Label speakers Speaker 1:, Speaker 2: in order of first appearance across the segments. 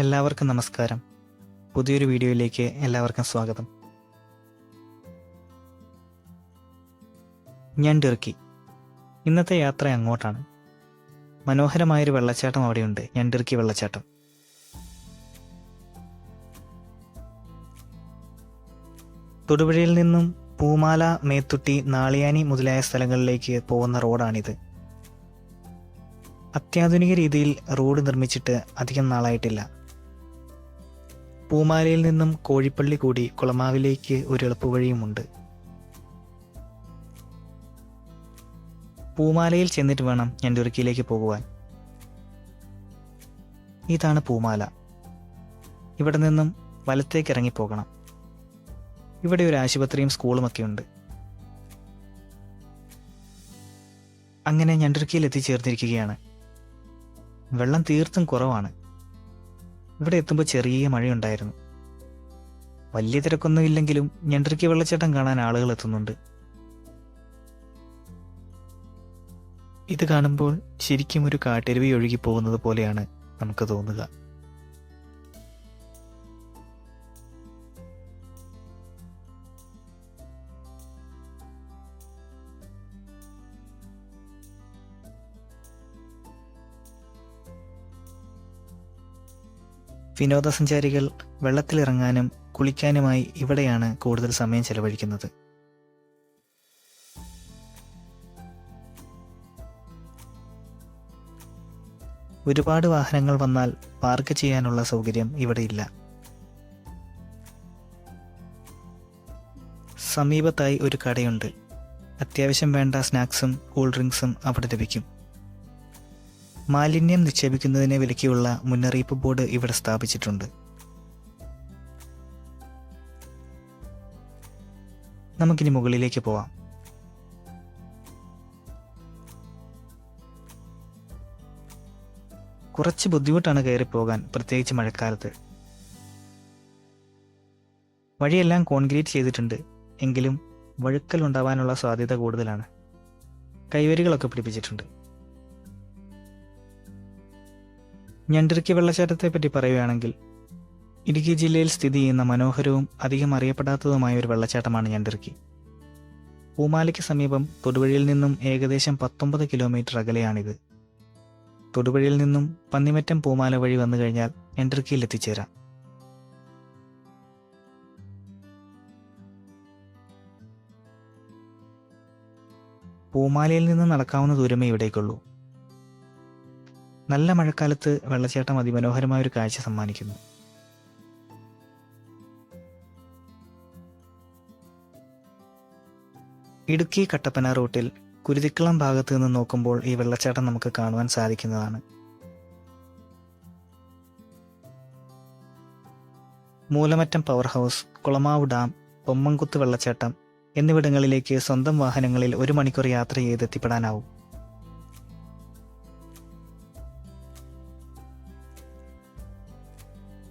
Speaker 1: എല്ലാവർക്കും നമസ്കാരം. പുതിയൊരു വീഡിയോയിലേക്ക് എല്ലാവർക്കും സ്വാഗതം. ഞാൻ ടിർക്കി. ഇന്നത്തെ യാത്ര അങ്ങോട്ടാണ്. മനോഹരമായൊരു വെള്ളച്ചാട്ടം അവിടെയുണ്ട്. ഞാൻ ടിർക്കി വെള്ളച്ചാട്ടം. തൊടുപുഴയിൽ നിന്നും പൂമാല മേത്തുട്ടി നാളിയാനി മുതലായ സ്ഥലങ്ങളിലേക്ക് പോകുന്ന റോഡാണിത്. അത്യാധുനിക രീതിയിൽ റോഡ് നിർമ്മിച്ചിട്ട് അധികം നാളായിട്ടില്ല. പൂമാലയിൽ നിന്നും കോഴിപ്പള്ളി കൂടി കുളമാവിലേക്ക് ഒരു എളുപ്പവഴിയുമുണ്ട്. പൂമാലയിൽ ചെന്നിട്ട് വേണം ഞാൻ ഞണ്ടുരുക്കിയിലേക്ക് പോകുവാൻ. ഇതാണ് പൂമാല. ഇവിടെ നിന്നും വലത്തേക്ക് ഇറങ്ങിപ്പോകണം. ഇവിടെ ഒരു ആശുപത്രിയും സ്കൂളുമൊക്കെ ഉണ്ട്. അങ്ങനെ ഞണ്ടുരുക്കിയിൽ എത്തിച്ചേർന്നിരിക്കുകയാണ്. വെള്ളം തീർത്തും കുറവാണ്. ഇവിടെ എത്തുമ്പോൾ ചെറിയ മഴയുണ്ടായിരുന്നു. വലിയ തിരക്കൊന്നും ഇല്ലെങ്കിലും ഞണ്ടരിക്ക് വെള്ളച്ചാട്ടം കാണാൻ ആളുകൾ എത്തുന്നുണ്ട്. ഇത് കാണുമ്പോൾ ശരിക്കും ഒരു കാട്ടരുവി ഒഴുകി പോകുന്നത് പോലെയാണ് നമുക്ക് തോന്നുക. വിനോദസഞ്ചാരികൾ വെള്ളത്തിലിറങ്ങാനും കുളിക്കാനുമായി ഇവിടെയാണ് കൂടുതൽ സമയം ചെലവഴിക്കുന്നത്. ഒരുപാട് വാഹനങ്ങൾ വന്നാൽ പാർക്ക് ചെയ്യാനുള്ള സൗകര്യം ഇവിടെയില്ല സമീപത്തായി ഒരു കടയുണ്ട്. അത്യാവശ്യം വേണ്ട സ്നാക്സും കൂൾ ഡ്രിങ്ക്സും അവിടെ ലഭിക്കും. മാലിന്യം നിക്ഷേപിക്കുന്നതിനെ വിലക്കിയുള്ള മുന്നറിയിപ്പ് ബോർഡ് ഇവിടെ സ്ഥാപിച്ചിട്ടുണ്ട്. നമുക്കിനി മുകളിലേക്ക് പോവാം. കുറച്ച് ബുദ്ധിമുട്ടാണ് കയറി പോകാൻ പ്രത്യേകിച്ച് മഴക്കാലത്ത്. വഴിയെല്ലാം കോൺക്രീറ്റ് ചെയ്തിട്ടുണ്ട് എങ്കിലും വഴുക്കൽ ഉണ്ടാവാനുള്ള സാധ്യത കൂടുതലാണ്. കൈവരികളൊക്കെ പിടിപ്പിച്ചിട്ടുണ്ട്. ഞണ്ടിറുക്കി വെള്ളച്ചാട്ടത്തെ പറ്റി പറയുകയാണെങ്കിൽ ഇടുക്കി ജില്ലയിൽ സ്ഥിതി ചെയ്യുന്ന മനോഹരവും അധികം അറിയപ്പെടാത്തതുമായ ഒരു വെള്ളച്ചാട്ടമാണ് ഞണ്ടിറുക്കി പൂമാലയ്ക്ക് സമീപം തൊടുവഴിയിൽ നിന്നും ഏകദേശം പത്തൊമ്പത് കിലോമീറ്റർ അകലെയാണിത്. തൊടുപുഴയിൽ നിന്നും പന്നിമറ്റം പൂമാല വഴി വന്നു കഴിഞ്ഞാൽ ഞണ്ടിറുക്കിയിൽ എത്തിച്ചേരാം. പൂമാലയിൽ നിന്ന് നടക്കാവുന്ന ദൂരമേ ഇവിടേക്കുള്ളൂ. നല്ല മഴക്കാലത്ത് വെള്ളച്ചാട്ടം അതിമനോഹരമായ ഒരു കാഴ്ച സമ്മാനിക്കുന്നു. ഇടുക്കി കട്ടപ്പന റൂട്ടിൽ കുരുതിക്കുളം ഭാഗത്ത് നിന്ന് നോക്കുമ്പോൾ ഈ വെള്ളച്ചാട്ടം നമുക്ക് കാണുവാൻ സാധിക്കുന്നതാണ്. Moolamattom power house Kulamavu dam Pommankuthu വെള്ളച്ചാട്ടം എന്നിവിടങ്ങളിലേക്ക് സ്വന്തം വാഹനങ്ങളിൽ ഒരു മണിക്കൂർ യാത്ര ചെയ്ത് എത്തിപ്പെടാനാവും.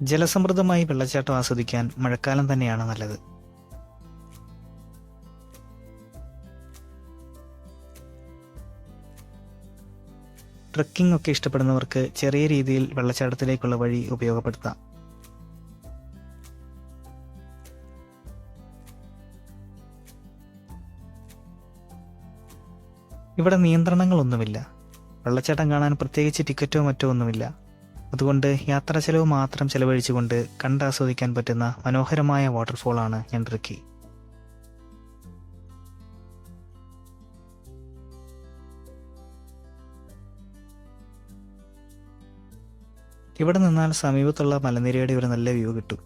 Speaker 1: ജലസമൃദ്ധമായി വെള്ളച്ചാട്ടം ആസ്വദിക്കാൻ മഴക്കാലം തന്നെയാണ് നല്ലത്. ട്രക്കിംഗ് ഒക്കെ ഇഷ്ടപ്പെടുന്നവർക്ക് ചെറിയ രീതിയിൽ വെള്ളച്ചാട്ടത്തിലേക്കുള്ള വഴി ഉപയോഗപ്പെടുത്താം. ഇവിടെ നിയന്ത്രണങ്ങളൊന്നുമില്ല. വെള്ളച്ചാട്ടം കാണാൻ പ്രത്യേകിച്ച് ടിക്കറ്റോ മറ്റോ ഒന്നുമില്ല. അതുകൊണ്ട് യാത്രാ ചെലവ് മാത്രം ചെലവഴിച്ചുകൊണ്ട് കണ്ടാസ്വദിക്കാൻ പറ്റുന്ന മനോഹരമായ വാട്ടർഫോളാണ് ഞണ്ടിറുക്കി ഇവിടെ നിന്നാൽ സമീപത്തുള്ള മലനിരയുടെ ഒരു നല്ല വ്യൂ കിട്ടും.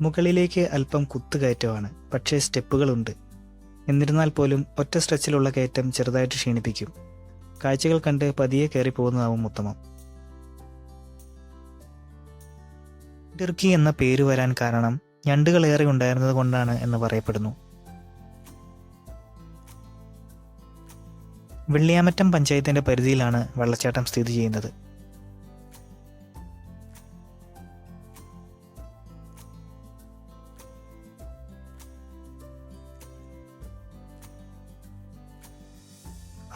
Speaker 1: മുകളിലേക്ക് അല്പം കുത്തുകയറ്റമാണ്. പക്ഷേ സ്റ്റെപ്പുകളുണ്ട്. എന്നിരുന്നാൽ പോലും ഒറ്റ സ്ട്രെച്ചിലുള്ള കയറ്റം ചെറുതായിട്ട് ക്ഷീണിപ്പിക്കും. കാഴ്ചകൾ കണ്ട് പതിയെ കയറി പോകുന്നതാവും ഉത്തമം. ടിർക്കി എന്ന പേര് വരാൻ കാരണം ഞണ്ടുകളേറെ ഉണ്ടായിരുന്നത് കൊണ്ടാണ് എന്ന് പറയപ്പെടുന്നു. വെള്ളിയാമറ്റം പഞ്ചായത്തിന്റെ പരിധിയിലാണ് വെള്ളച്ചാട്ടം സ്ഥിതി ചെയ്യുന്നത്.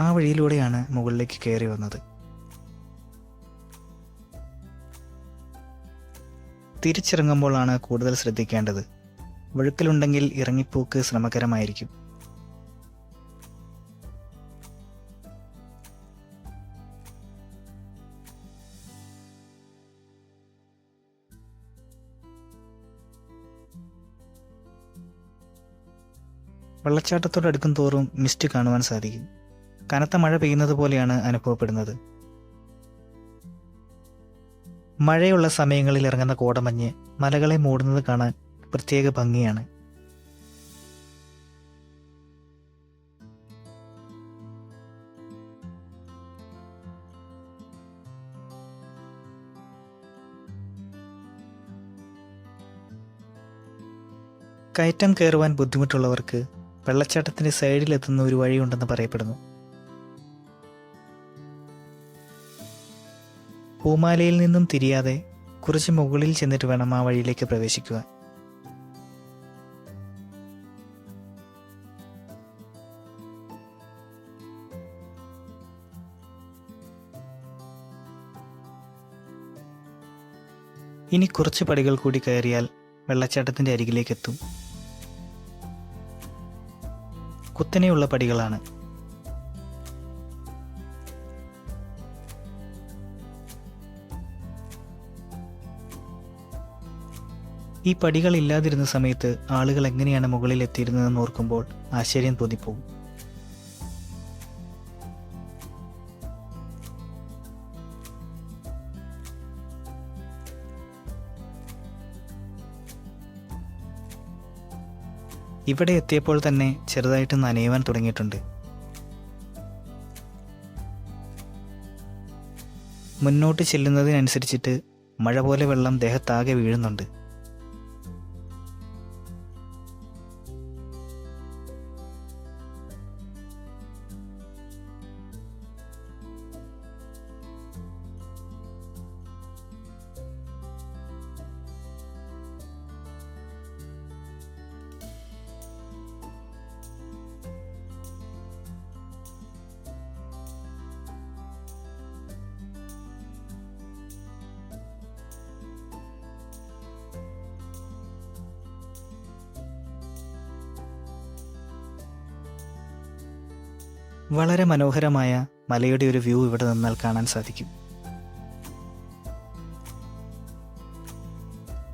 Speaker 1: ആ വഴിയിലൂടെയാണ് മുകളിലേക്ക് കയറി വന്നത്. തിരിച്ചിറങ്ങുമ്പോഴാണ് കൂടുതൽ ശ്രദ്ധിക്കേണ്ടത്. വഴുക്കലുണ്ടെങ്കിൽ ഇറങ്ങിപ്പോക്ക് ശ്രമകരമായിരിക്കും. വെള്ളച്ചാട്ടത്തോടടുക്കും തോറും മിസ്റ്റ് കാണുവാൻ സാധിക്കും. കനത്ത മഴ പെയ്യുന്നത് പോലെയാണ് അനുഭവപ്പെടുന്നത്. മഴയുള്ള സമയങ്ങളിൽ ഇറങ്ങുന്ന കോടമഞ്ഞ് മലകളെ മൂടുന്നത് കാണാൻ പ്രത്യേക ഭംഗിയാണ്. കയറ്റം കയറുവാൻ ബുദ്ധിമുട്ടുള്ളവർക്ക് വെള്ളച്ചാട്ടത്തിന്റെ സൈഡിലെത്തുന്ന ഒരു വഴിയുണ്ടെന്ന് പറയപ്പെടുന്നു. പൂമാലയിൽ നിന്നും തിരിയാതെ കുറച്ച് മുകളിൽ ചെന്നിട്ട് വേണം ആ വഴിയിലേക്ക് പ്രവേശിക്കുക ഇനി കുറച്ച് പടികൾ കൂടി കയറിയാൽ വെള്ളച്ചാട്ടത്തിന്റെ അരികിലേക്ക് എത്തും കുത്തനെയുള്ള പടികളാണ്. ഈ പടികൾ ഇല്ലാതിരുന്ന സമയത്ത് ആളുകൾ എങ്ങനെയാണ് മുകളിൽ എത്തിയിരുന്നതെന്ന് ഓർക്കുമ്പോൾ ആശ്ചര്യം തോന്നിപ്പോകും. ഇവിടെ എത്തിയപ്പോൾ തന്നെ ചെറുതായിട്ട് നനയുവാൻ തുടങ്ങിയിട്ടുണ്ട്. മുന്നോട്ട് ചെല്ലുന്നതിനനുസരിച്ചിട്ട് മഴ പോലെ വെള്ളം ദേഹത്താകെ വീഴുന്നുണ്ട്. വളരെ മനോഹരമായ മലയുടെ ഒരു വ്യൂ ഇവിടെ നിന്നാൽ കാണാൻ സാധിക്കും.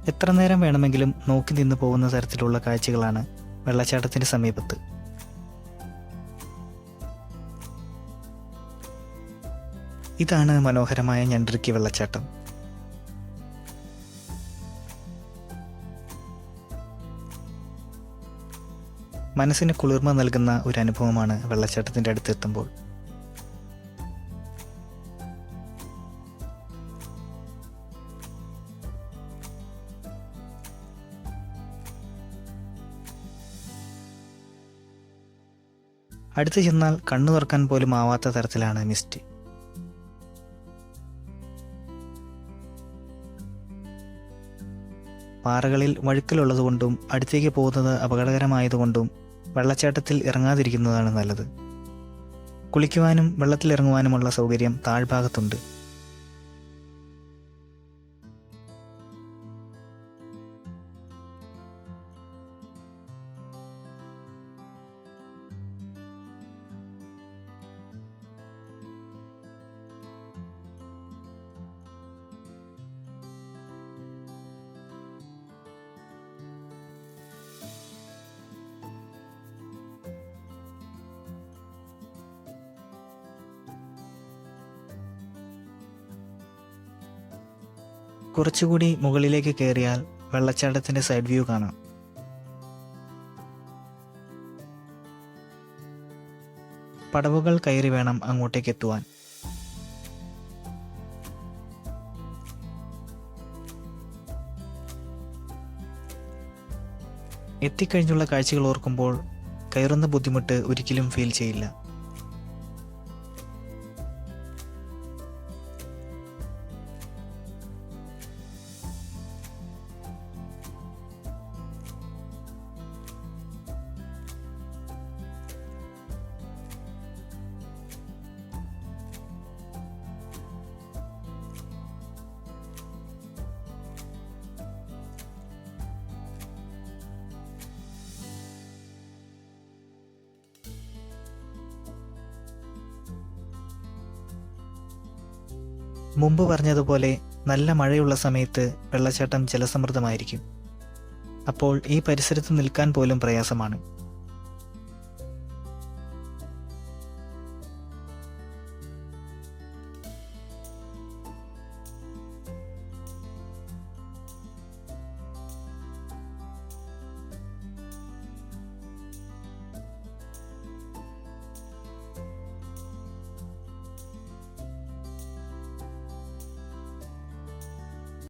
Speaker 1: എത്ര നേരം വേണമെങ്കിലും നോക്കി നിന്ന് പോകുന്ന തരത്തിലുള്ള കാഴ്ചകളാണ് വെള്ളച്ചാട്ടത്തിന്റെ സമീപത്ത്. ഇതാണ് മനോഹരമായ ഞണ്ടിരിക്കി വെള്ളച്ചാട്ടം. മനസ്സിന് കുളിർമ നൽകുന്ന ഒരു അനുഭവമാണ് വെള്ളച്ചാട്ടത്തിന്റെ അടുത്തെത്തുമ്പോൾ അടുത്ത് ചെന്നാൽ കണ്ണു തുറക്കാൻ പോലും ആവാത്ത തരത്തിലാണ് മിസ്റ്റ്. പാറകളിൽ വഴുക്കലുള്ളതുകൊണ്ടും അടുത്തേക്ക് പോകുന്നത് അപകടകരമായതുകൊണ്ടും വെള്ളച്ചാട്ടത്തിൽ ഇറങ്ങാതിരിക്കുന്നതാണ് നല്ലത്. കുളിക്കുവാനും വെള്ളത്തിൽ ഇറങ്ങുവാനുമുള്ള സൗകര്യം താഴ്ഭാഗത്തുണ്ട്. കുറച്ചുകൂടി മുകളിലേക്ക് കയറിയാൽ വെള്ളച്ചാട്ടത്തിന്റെ സൈഡ് വ്യൂ കാണാം. പടവുകൾ കയറി വേണം അങ്ങോട്ടേക്ക് എത്തുവാൻ. എത്തിക്കഴിഞ്ഞുള്ള കാഴ്ചകൾ ഓർക്കുമ്പോൾ കയറുന്ന ബുദ്ധിമുട്ട് ഒരിക്കലും ഫീൽ ചെയ്യില്ല. മുമ്പ് പറഞ്ഞതുപോലെ നല്ല മഴയുള്ള സമയത്ത് വെള്ളച്ചാട്ടം ജലസമൃദ്ധമായിരിക്കും. അപ്പോൾ ഈ പരിസരത്ത് നിൽക്കാൻ പോലും പ്രയാസമാണ്.